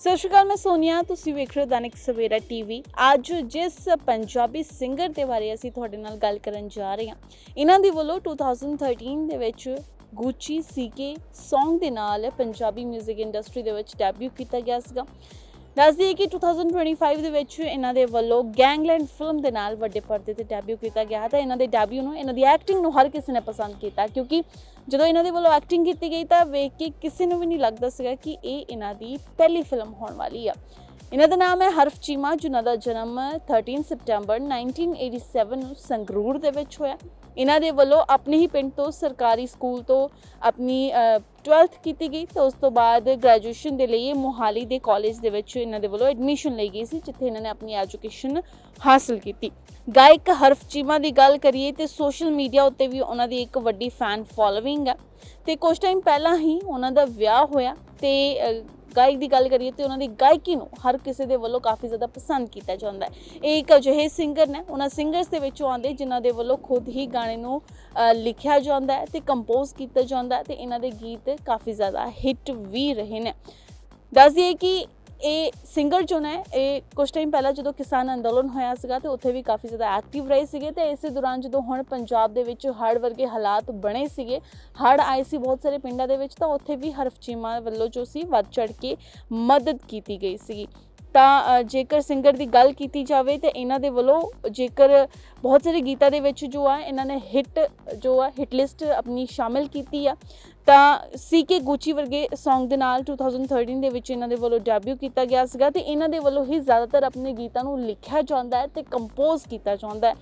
ਸਤਿ ਸ਼੍ਰੀ ਅਕਾਲ, ਮੈਂ ਸੋਨੀਆ। ਤੁਸੀਂ ਵੇਖ ਰਹੇ ਹੋ ਦੈਨਿਕ ਸਵੇਰਾ ਟੀਵੀ। ਅੱਜ ਜਿਸ ਪੰਜਾਬੀ ਸਿੰਗਰ ਦੇ ਬਾਰੇ ਅਸੀਂ ਤੁਹਾਡੇ ਨਾਲ ਗੱਲ ਕਰਨ ਜਾ ਰਹੇ ਹਾਂ, ਇਹਨਾਂ ਦੇ ਵੱਲੋਂ 2013 ਦੇ ਵਿੱਚ ਗੁੱਚੀ ਸੀਕੇ Song ਦੇ ਨਾਲ ਪੰਜਾਬੀ 뮤직 ਇੰਡਸਟਰੀ ਦੇ ਵਿੱਚ ਡੈਬਿਊ ਕੀਤਾ ਗਿਆ ਸੀਗਾ। ਦੱਸ ਦਈਏ ਕਿ 2025 ਦੇ ਵਿੱਚ ਇਹਨਾਂ ਦੇ ਵੱਲੋਂ ਗੈਂਗਲੈਂਡ ਫਿਲਮ ਦੇ ਨਾਲ ਵੱਡੇ ਪਰਦੇ ਤੇ ਡੈਬਿਊ ਕੀਤਾ ਗਿਆ ਤਾਂ ਇਹਨਾਂ ਦੇ ਡੈਬਿਊ ਨੂੰ, ਇਹਨਾਂ ਦੀ ਐਕਟਿੰਗ ਨੂੰ ਹਰ ਕਿਸੇ ਨੇ ਪਸੰਦ ਕੀਤਾ, ਕਿਉਂਕਿ ਜਦੋਂ ਇਹਨਾਂ ਦੇ ਵੱਲੋਂ ਐਕਟਿੰਗ ਕੀਤੀ ਗਈ ਤਾਂ ਵੇਖ ਕੇ ਕਿਸੇ ਨੂੰ ਵੀ ਨਹੀਂ ਲੱਗਦਾ ਸੀਗਾ ਕਿ ਇਹ ਇਹਨਾਂ ਦੀ ਪਹਿਲੀ ਫਿਲਮ ਹੋਣ ਵਾਲੀ ਆ। ਇਹਨਾਂ ਦਾ ਨਾਮ ਹੈ ਹਰਫ ਚੀਮਾ ਜਿਨ੍ਹਾਂ ਦਾ ਜਨਮ 13 ਸਤੰਬਰ 1987 ਨੂੰ ਸੰਗਰੂਰ ਦੇ ਵਿੱਚ ਹੋਇਆ। ਇਹਨਾਂ ਦੇ ਵੱਲੋਂ ਆਪਣੇ ਹੀ ਪਿੰਡ ਤੋਂ ਸਰਕਾਰੀ ਸਕੂਲ ਤੋਂ ਆਪਣੀ ਅ, 12th ਕੀਤੀ ਗਈ ਤੇ ਉਸ ਤੋਂ ਬਾਅਦ ਗ੍ਰੈਜੂਏਸ਼ਨ ਦੇ ਲਈ ਮੋਹਾਲੀ ਦੇ ਕਾਲਜ ਦੇ ਵਿੱਚ ਇਹਨਾਂ ਦੇ ਵੱਲੋਂ ਐਡਮਿਸ਼ਨ ਲਈ ਗਈ ਸੀ ਜਿੱਥੇ ਇਹਨਾਂ ਨੇ ਆਪਣੀ ਐਜੂਕੇਸ਼ਨ ਹਾਸਲ ਕੀਤੀ। ਗਾਇਕ ਹਰਫ ਚੀਮਾ ਦੀ ਗੱਲ ਕਰੀਏ ਤੇ ਸੋਸ਼ਲ ਮੀਡੀਆ ਉੱਤੇ ਵੀ ਉਹਨਾਂ ਦੀ ਇੱਕ ਵੱਡੀ ਫੈਨ ਫੋਲੋਇੰਗ ਹੈ ਤੇ ਕੁਝ ਟਾਈਮ ਪਹਿਲਾਂ ਹੀ ਉਹਨਾਂ ਦਾ ਵਿਆਹ ਹੋਇਆ ਤੇ ਗਾਇਕ ਦੀ ਗੱਲ ਕਰੀਏ ਤੇ ਉਹਨਾਂ ਦੀ ਗਾਇਕੀ ਨੂੰ ਹਰ ਕਿਸੇ ਦੇ ਵੱਲੋਂ ਕਾਫੀ ਜ਼ਿਆਦਾ ਪਸੰਦ ਕੀਤਾ ਜਾਂਦਾ ਹੈ। ਇਹ ਇੱਕ ਅਜਿਹੇ ਸਿੰਗਰ ਨੇ, ਉਹਨਾਂ ਸਿੰਗਰਸ ਦੇ ਵਿੱਚੋਂ ਆਉਂਦੇ ਜਿਨ੍ਹਾਂ ਦੇ ਵੱਲੋਂ ਖੁਦ ਹੀ ਗਾਣੇ ਨੂੰ ਲਿਖਿਆ ਜਾਂਦਾ ਹੈ ਤੇ ਕੰਪੋਜ਼ ਕੀਤਾ ਜਾਂਦਾ ਹੈ ਤੇ ਇਹਨਾਂ ਦੇ ਗੀਤ ਕਾਫੀ ਜ਼ਿਆਦਾ ਹਿੱਟ ਵੀ ਰਹੇ ਨੇ। ਦੱਸ ਦਈਏ ਕਿ ਇਹ ਸਿੰਗਰ ਜੋ ਨੇ ਇਹ ਕੁਝ ਟਾਈਮ ਪਹਿਲਾਂ ਜਦੋਂ ਕਿਸਾਨ ਅੰਦੋਲਨ ਹੋਇਆ ਸੀਗਾ ਤੇ ਉੱਥੇ ਵੀ ਕਾਫੀ ਜ਼ਿਆਦਾ ਐਕਟਿਵ ਰਹੇ ਸੀਗੇ ਤੇ ਇਸੇ ਦੌਰਾਨ ਜਦੋਂ ਹੁਣ ਪੰਜਾਬ ਦੇ ਵਿੱਚ ਹੜ੍ਹ ਵਰਗੇ ਹਾਲਾਤ ਬਣੇ ਸੀਗੇ, ਹੜ੍ਹ ਆਏ ਸੀ ਬਹੁਤ ਸਾਰੇ ਪਿੰਡਾਂ ਦੇ ਵਿੱਚ ਤਾਂ ਉੱਥੇ ਵੀ ਹਰਫ ਚੀਮਾ ਵੱਲੋਂ ਜੋ ਸੀ ਵੱਧ ਚੜ ਕੇ ਮਦਦ ਕੀਤੀ ਗਈ ਸੀਗੀ। ਤਾਂ ਜੇਕਰ ਸਿੰਗਰ ਦੀ ਗੱਲ ਕੀਤੀ ਜਾਵੇ ਤੇ ਇਹਨਾਂ ਦੇ ਵੱਲੋਂ ਜੇਕਰ ਬਹੁਤ ਸਾਰੇ ਗੀਤਾਂ ਦੇ ਵਿੱਚ ਜੋ ਆ, ਇਹਨਾਂ ਨੇ ਹਿੱਟ ਜੋ ਆ ਹਿੱਟ ਲਿਸਟ ਆਪਣੀ ਸ਼ਾਮਿਲ ਕੀਤੀ ਆ, ਤਾਂ ਸੀਕੇ ਗੂਚੀ ਵਰਗੇ Song ਦੇ ਨਾਲ 2013 ਦੇ ਵਿੱਚ ਇਹਨਾਂ ਦੇ ਵੱਲੋਂ ਡੈਬਿਊ ਕੀਤਾ ਗਿਆ ਸੀਗਾ ਤੇ ਇਹਨਾਂ ਦੇ ਵੱਲੋਂ ਹੀ ਜ਼ਿਆਦਾਤਰ ਆਪਣੇ ਗੀਤਾਂ ਨੂੰ ਲਿਖਿਆ ਜਾਂਦਾ ਹੈ ਤੇ ਕੰਪੋਜ਼ ਕੀਤਾ ਜਾਂਦਾ ਹੈ।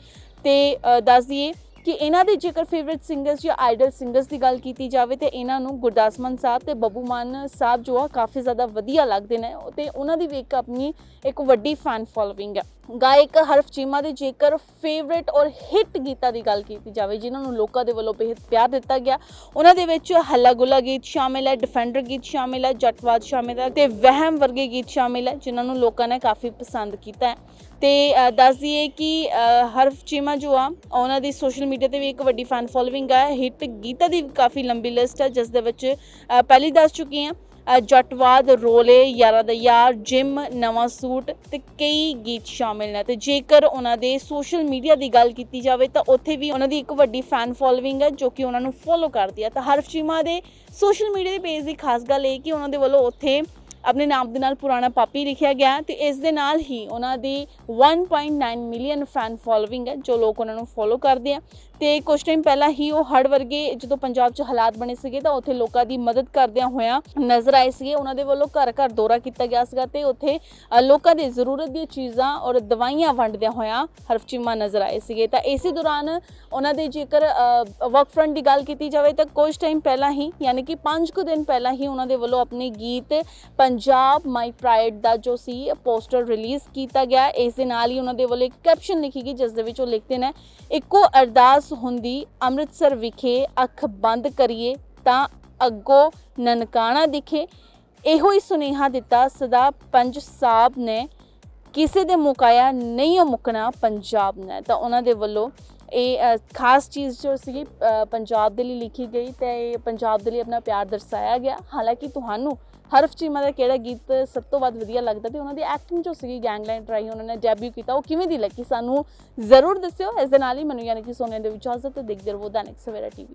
ਤੇ ਦੱਸ ਦਈਏ ਕਿ ਇਹਨਾਂ ਦੇ ਜੇਕਰ ਫੇਵਰਿਟ ਸਿੰਗਰਸ ਜਾਂ ਆਈਡਲ ਸਿੰਗਰਸ ਦੀ ਗੱਲ ਕੀਤੀ ਜਾਵੇ ਤੇ ਇਹਨਾਂ ਨੂੰ ਗੁਰਦਾਸ ਮਾਨ ਸਾਹਿਬ ਤੇ ਬੱਬੂ ਮਾਨ ਸਾਹਿਬ ਜੋ ਆ ਕਾਫੀ ਜ਼ਿਆਦਾ ਵਧੀਆ ਲੱਗਦੇ ਨੇ ਤੇ ਉਹਨਾਂ ਦੀ ਵੀ ਇੱਕ ਆਪਣੀ ਇੱਕ ਵੱਡੀ ਫੈਨ ਫੋਲੋਇੰਗ ਹੈ। ਗਾਇਕ ਹਰਫ ਚੀਮਾ ਦੇ ਜੇਕਰ ਫੇਵਰਿਟ ਔਰ ਹਿੱਟ ਗੀਤਾਂ ਦੀ ਗੱਲ ਕੀਤੀ ਜਾਵੇ, ਜਿਨ੍ਹਾਂ ਨੂੰ ਲੋਕਾਂ ਦੇ ਵੱਲੋਂ ਬੇਹੱਦ ਪਿਆਰ ਦਿੱਤਾ ਗਿਆ, ਉਹਨਾਂ ਦੇ ਵਿੱਚ ਹੱਲਾ ਗੁੱਲਾ ਗੀਤ ਸ਼ਾਮਿਲ ਹੈ ਡਿਫੈਂਡਰ ਗੀਤ ਸ਼ਾਮਿਲ ਹੈ ਜੱਟਵਾਦ ਸ਼ਾਮਿਲ ਹੈ ਤੇ ਵਹਿਮ ਵਰਗੇ ਗੀਤ ਸ਼ਾਮਿਲ ਹੈ, ਜਿਨ੍ਹਾਂ ਨੂੰ ਲੋਕਾਂ ਨੇ ਕਾਫੀ ਪਸੰਦ ਕੀਤਾ ਹੈ। ਤੇ ਅ, ਦੱਸ ਦਈਏ ਕਿ ਹਰਫ ਚੀਮਾ ਜੋ ਆ ਉਹਨਾਂ ਦੀ ਸੋਸ਼ਲ ਮੀਡੀਆ ਤੇ ਵੀ ਇੱਕ ਵੱਡੀ ਫੈਨ ਫੋਲੋਇੰਗ ਹੈ ਹਿੱਟ ਗੀਤਾਂ ਦੀ ਕਾਫੀ ਲੰਬੀ ਲਿਸਟ ਹੈ ਜਿਸ ਦੇ ਵਿੱਚ ਪਹਿਲੀ ਦੱਸ ਚੁੱਕੀ ਹਾਂ ਅ, ਜੱਟਵਾਦ ਰੋਲੇ ਯਾਰਾ ਦਾ ਯਾਰ ਜਿਮ ਨਵਾਂ ਸੂਟ ਤੇ ਕਈ ਗੀਤ ਸ਼ਾਮਿਲ ਨੇ। ਤੇ ਜੇਕਰ ਉਹਨਾਂ ਦੇ ਸੋਸ਼ਲ ਮੀਡੀਆ ਦੀ ਗੱਲ ਕੀਤੀ ਜਾਵੇ ਤਾਂ ਉੱਥੇ ਵੀ ਉਹਨਾਂ ਦੀ ਇੱਕ ਵੱਡੀ ਫੈਨ ਫੋਲੋਇੰਗ ਹੈ ਜੋ ਕਿ ਉਹਨਾਂ ਨੂੰ ਫੋਲੋ ਕਰਦੀ ਹੈ ਤਾਂ ਹਰਫ ਚੀਮਾ ਦੇ ਸੋਸ਼ਲ ਮੀਡੀਆ ਦੇ ਪੇਜ ਦੀ ਖਾਸ ਗੱਲ ਇਹ ਕਿ ਉਹਨਾਂ ਦੇ ਵੱਲੋਂ ਉੱਥੇ ਆਪਣੇ ਨਾਮ ਦੇ ਨਾਲ ਪੁਰਾਣਾ ਪਾਪੀ ਲਿਖਿਆ ਗਿਆ ਹੈ ਤੇ ਇਸ ਦੇ ਨਾਲ ਹੀ ਉਹਨਾਂ ਦੀ 1.9 ਮਿਲੀਅਨ ਫੈਨ ਫੋਲੋਇੰਗ ਹੈ, ਜੋ ਲੋਕ ਉਹਨਾਂ ਨੂੰ ਫੋਲੋ ਕਰਦੇ ਆ। ਤੇ ਕੁਝ ਟਾਈਮ ਪਹਿਲਾਂ ਹੀ ਉਹ ਹੜ ਵਰਗੇ ਜਦੋਂ ਪੰਜਾਬ 'ਚ ਹਾਲਾਤ ਬਣੇ ਸੀਗੇ ਤਾਂ ਉੱਥੇ ਲੋਕਾਂ ਦੀ ਮਦਦ ਕਰਦਿਆਂ ਹੋਇਆਂ ਨਜ਼ਰ ਆਏ ਸੀਗੇ। ਉਹਨਾਂ ਦੇ ਵੱਲੋਂ ਘਰ ਘਰ ਦੌਰਾ ਕੀਤਾ ਗਿਆ ਸੀਗਾ ਤੇ ਉੱਥੇ ਲੋਕਾਂ ਦੀ ਜ਼ਰੂਰਤ ਦੀਆਂ ਚੀਜ਼ਾਂ ਔਰ ਦਵਾਈਆਂ ਵੰਡਦਿਆਂ ਹੋਇਆਂ ਹਰਫਚੀਮਾ ਨਜ਼ਰ ਆਏ ਸੀਗੇ। ਤਾਂ ਇਸੇ ਦੌਰਾਨ ਉਹਨਾਂ ਦੇ ਜੇਕਰ ਵਰਕ ਫਰੰਟ ਦੀ ਗੱਲ ਕੀਤੀ ਜਾਵੇ ਤਾਂ ਕੁਝ ਟਾਈਮ ਪਹਿਲਾਂ ਹੀ, ਯਾਨੀ ਕਿ 5 ਕੁ ਦਿਨ ਪਹਿਲਾਂ ਹੀ ਉਹਨਾਂ ਦੇ ਵੱਲੋਂ ਆਪਣੇ ਗੀਤ ਪੰਜਾਬ ਮਾਈ ਪ੍ਰਾਈਡ ਦਾ ਜੋ ਸੀ ਪੋਸਟਰ ਰਿਲੀਜ਼ ਕੀਤਾ ਗਿਆ ਇਸ ਦੇ ਨਾਲ ਹੀ ਉਹਨਾਂ ਦੇ ਵੱਲੋਂ ਇੱਕ ਕੈਪਸ਼ਨ ਲਿਖੀ ਗਈ, ਜਿਸ ਦੇ ਵਿੱਚ ਉਹ ਲਿਖਦੇ ਨੇ, ਇੱਕੋ ਅਰਦਾਸ ਹੁੰਦੀ, ਅੰਮ੍ਰਿਤਸਰ ਵਿਖੇ ਅੱਖ ਬੰਦ ਕਰੀਏ ਤਾਂ ਅੱਗੋਂ ਨਨਕਾਣਾ ਦਿਖੇ। ਇਹੋ ਹੀ ਸੁਨੇਹਾ ਦਿੱਤਾ ਸਦਾ ਪੰਜ ਸਾਹਿਬ ਨੇ, ਕਿਸੇ ਦੇ ਮੁਕਾਇਆ ਨਹੀਂ ਉਹ ਮੁਕਣਾ ਪੰਜਾਬ ਨੇ। ਤਾਂ ਉਹਨਾਂ ਦੇ ਵੱਲੋਂ ਇਹ ਖਾਸ ਚੀਜ਼ ਜੋ ਸੀ ਪੰਜਾਬ ਦੇ ਲਈ ਲਿਖੀ ਗਈ ਤੇ ਇਹ ਪੰਜਾਬ ਦੇ ਲਈ ਆਪਣਾ ਪਿਆਰ ਦਰਸਾਇਆ ਗਿਆ। ਹਾਲਾਂਕਿ ਤੁਹਾਨੂੰ ਹਰਫ ਚੀਮਾ ਦਾ ਕਿਹੜਾ ਗੀਤ ਸਭ ਤੋਂ ਵੱਧ ਵਧੀਆ ਲੱਗਦਾ ਤੇ ਉਹਨਾਂ ਦੀ ਐਕਟਿੰਗ ਜੋ ਸੀਗੀ ਗੈਂਗਲਾਈਨ ਰਾਹੀਂ ਉਹਨਾਂ ਨੇ ਡੈਬਿਊ ਕੀਤਾ, ਉਹ ਕਿਵੇਂ ਦੀ ਲੱਗੀ ਸਾਨੂੰ ਜ਼ਰੂਰ ਦੱਸਿਓ। ਇਸ ਦੇ ਨਾਲ ਹੀ ਮੈਨੂੰ ਯਾਨੀ ਕਿ ਸੋਨੇ ਦੇ ਇਜਾਜ਼ਤ ਤੇ ਦੇਖਦੇ ਰਹੋ ਦੈਨਿਕ ਸਵੇਰਾ ਟੀਵੀ